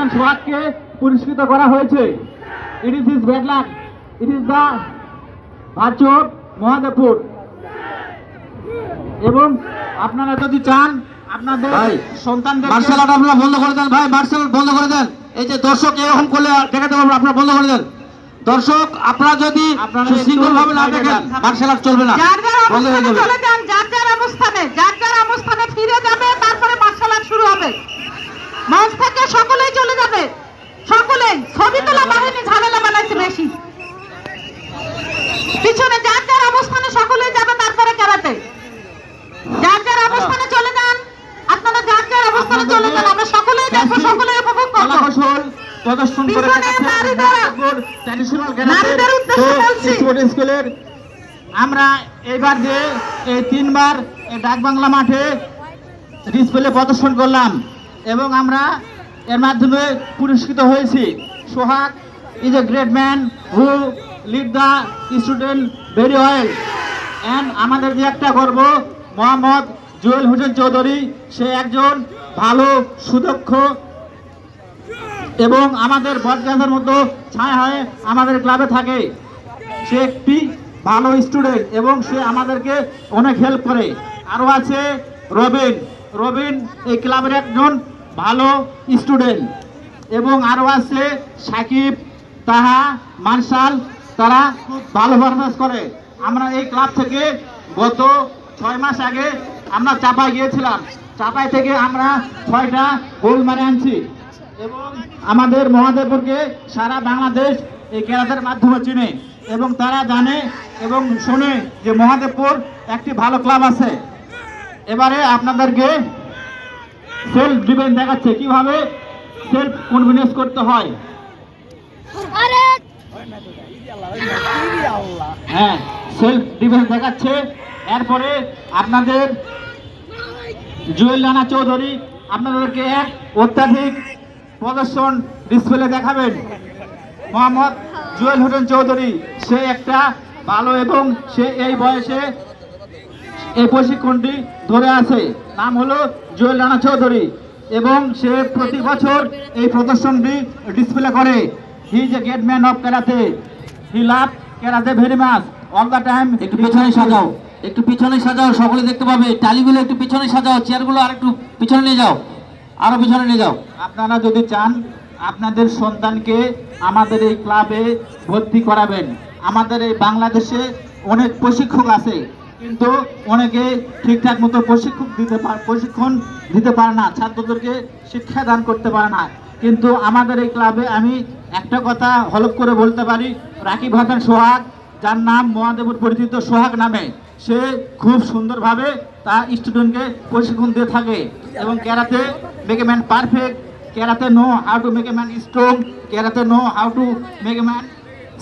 হাসান সোহাগকে পুরস্কৃত করা হয়েছে। It is his bad luck it is the virtue Mahadevpur. এবং আপনারা যদি চান আপনাদের সন্তানদের মার্শাল আর্ট আপনারা বন্ধ করে দেন ভাই মার্শাল বন্ধ করে দেন। এই যে দর্শক এরকম করলে দেখাতে পারব আপনারা বন্ধ করে দেন। দর্শক আপনারা যদি আপনারা সুশৃঙ্খল ভাবে না দেখেন মার্শাল আর্ট চলবে না। যার যার বন্ধ হয়ে অবস্থানে যাবে। চলে যান যার যার অবস্থানে যার যার অবস্থানে ফিরে যাবে তারপরে মার্শাল আর্ট শুরু হবে। মঞ্চ থেকে সকলেই চলে যাবে। সকলেই ছবি তোলা বাহিনী ঝামেলা বানাইছে বেশি। পিছনে যার যার অবস্থানে সকলেই যাবে তারপরে কেরাতে। যার যার অবস্থানে চলে যান আপনারা যার যার অবস্থানে চলে যান আমরা সকলেই দেখব সকলেই উপভোগ করব। স্কুলের আমরা এইবার যে এই তিনবার ডাক বাংলা মাঠে ডিসপ্লে প্রদর্শন করলাম। এবং আমরা এর মাধ্যমে পুরস্কৃত হয়েছি। Sohag is a great man who lead the student very well and আমাদের যে একটা গর্ব, মোহাম্মদ জুয়েল হোসেন চৌধুরী, সে একজন ভালো, সুদক্ষ এবং আমাদের বটগাছের মতো ছায়া হয়ে আমাদের ক্লাবে থাকে। সে একটি ভালো স্টুডেন্ট এবং সে আমাদেরকে অনেক হেল্প করে। আরও আছে রবিন। রবিন এই ক্লাবের একজন ভালো স্টুডেন্ট। এবং আরও আছে সাকিব, তাহা, মার্শাল, তারা খুব ভালো পারফরমেন্স করে। আমরা এই ক্লাব থেকে গত ছয় মাস আগে আমরা চাপায় গিয়েছিলাম। চাপাই থেকে আমরা ছয়টা গোল মারে আনছি। এবং আমাদের মহাদেবপুরকে সারা বাংলাদেশ এই ক্যারাতের মাধ্যমে চিনে। এবং তারা জানে এবং শোনে যে মহাদেবপুর একটি ভালো ক্লাব আছে। এবারে আপনাদেরকে সেলফ ডিফেন্স দেখাচ্ছে কীভাবে সেলফ কনভিনেন্স করতে হয়। হ্যাঁ সেলফ ডিফেন্স দেখাচ্ছে। এরপরে আপনাদের জুয়েল রানা চৌধুরী আপনাদেরকে এক অত্যাধিক প্রদর্শন ডিসপ্লে দেখাবেন। মোহাম্মদ জুয়েল হোসেন চৌধুরী সে একটা ভালো এবং সে এই বয়সে এই প্রশিক্ষণটি ধরে আছে। নাম হলো জুয়েল রানা চৌধুরী এবং সে প্রতি বছর এই প্রদর্শনটি ডিসপ্লে করে। He is a great man of karate he love karate very much all the time একটু পিছনে সাজাও। একটু পিছনে সাজাও সকলে দেখতে পাবে। টালিগুলো একটু পিছনে সাজাও চেয়ারগুলো আর একটু পিছনে নিয়ে যাও। আরও পিছনে নিয়ে যাও। আপনারা যদি চান আপনাদের সন্তানকে আমাদের এই ক্লাবে ভর্তি করাবেন। আমাদের এই বাংলাদেশে অনেক প্রশিক্ষক আছে। কিন্তু অনেকে ঠিকঠাক মতো প্রশিক্ষক দিতে পার প্রশিক্ষণ দিতে পারে না, ছাত্রদেরকে শিক্ষা দান করতে পারে না। কিন্তু আমাদের এই ক্লাবে আমি একটা কথা হলফ করে বলতে পারি, রাকিব হাসান সোহাগ, যার নাম মহাদেবুর পরিচিত সোহাগ নামে, সে খুব সুন্দরভাবে তার স্টুডেন্টকে প্রশিক্ষণ দিয়ে থাকে এবং karate make man perfect karate know how to make man strong karate know how to make man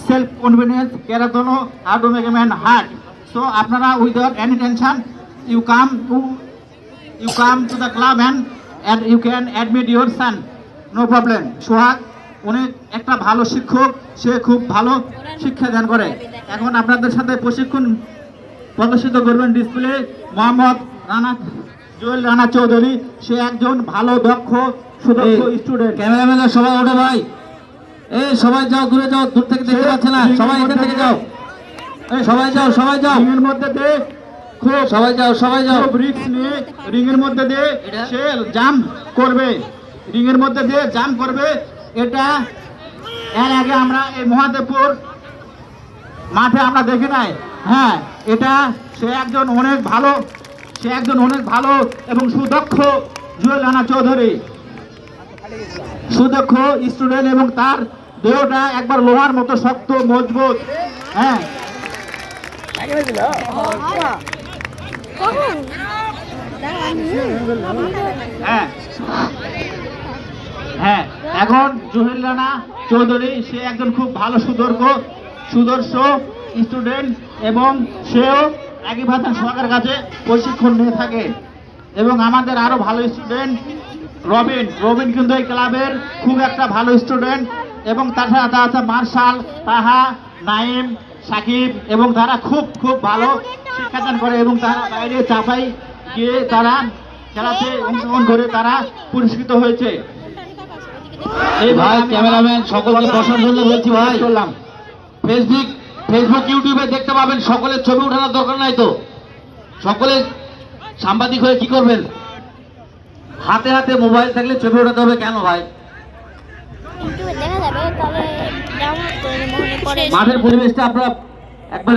self confidence karate know how to make man heart so আপনারা without any tension you come to you come to the club and and you can admit your son no problem Sohag অনেক একটা ভালো শিক্ষক সে খুব ভালো শিক্ষা দান করে। এখন আপনাদের সাথে প্রশিক্ষণ প্রদর্শিত করবেন ডিসপ্লে মোহাম্মদ রানা জুয়েল রানা চৌধুরী। সে একজন ভালো দক্ষ সুদক্ষ স্টুডেন্ট ক্যামেরাম্যানরা সবাই ওঠো ভাই। এই সবাই যাও দূরে যাও দূর থেকে দেখতে পাচ্ছে না। সবাই এখান থেকে যাও। সবাই যাও সবাই যাও। রিংয়ের মধ্যে দিয়ে খুব সবাই যাও সবাই যাও। রিস্ক নিয়ে রিংয়ের মধ্যে দিয়ে সে জাম্প করবে। রিংয়ের মধ্যে দিয়ে জাম্প করবে। এটা এর আগে আমরা এই মহাদেবপুর মাঠে আমরা দেখি নাই। হ্যাঁ এটা সে একজন অনেক ভালো সে একজন অনেক ভালো এবং সুদক্ষ জুয়েল রানা চৌধুরী। সুদক্ষ স্টুডেন্ট এবং তার দেহটা একবার লোহার মতো শক্ত মজবুত। হ্যাঁ হ্যাঁ। হ্যাঁ এখন জহির রানা চৌধুরী, সে একজন খুব ভালো সুদর্শ সুদর্শ স্টুডেন্ট এবং সেও একই ভাষা সরকার কাছে প্রশিক্ষণ নিয়ে থাকে। এবং আমাদের আরও ভালো স্টুডেন্ট রবিন। রবিন কিন্তু এই ক্লাবের খুব একটা ভালো স্টুডেন্ট এবং তার সাথে আছে মার্শাল তাহা নাইম সাকিব এবং তারা খুব খুব ভালো শিক্ষাদান করে এবং তারা বাইরে চাপাই গিয়ে তারা খেলাতে অংশগ্রহণ করে তারা পুরস্কৃত হয়েছে। এই ভাই ক্যামেরাম্যান সকলকে বসার জন্য বলছি ভাই। করলাম ফেসবুক ফেসবুক ইউটিউবে দেখতে পাবেন সকলের ছবি ওঠানোর দরকার নাই তো। সকলে সাংবাদিক হয়ে কি করবেন? হাতে হাতে মোবাইল থাকলে ছবি ওঠাতে হবে কেন ভাই? ইউটিউবে দেখা যাবে তবে মাঠের পরিবেশটা আপনারা একবার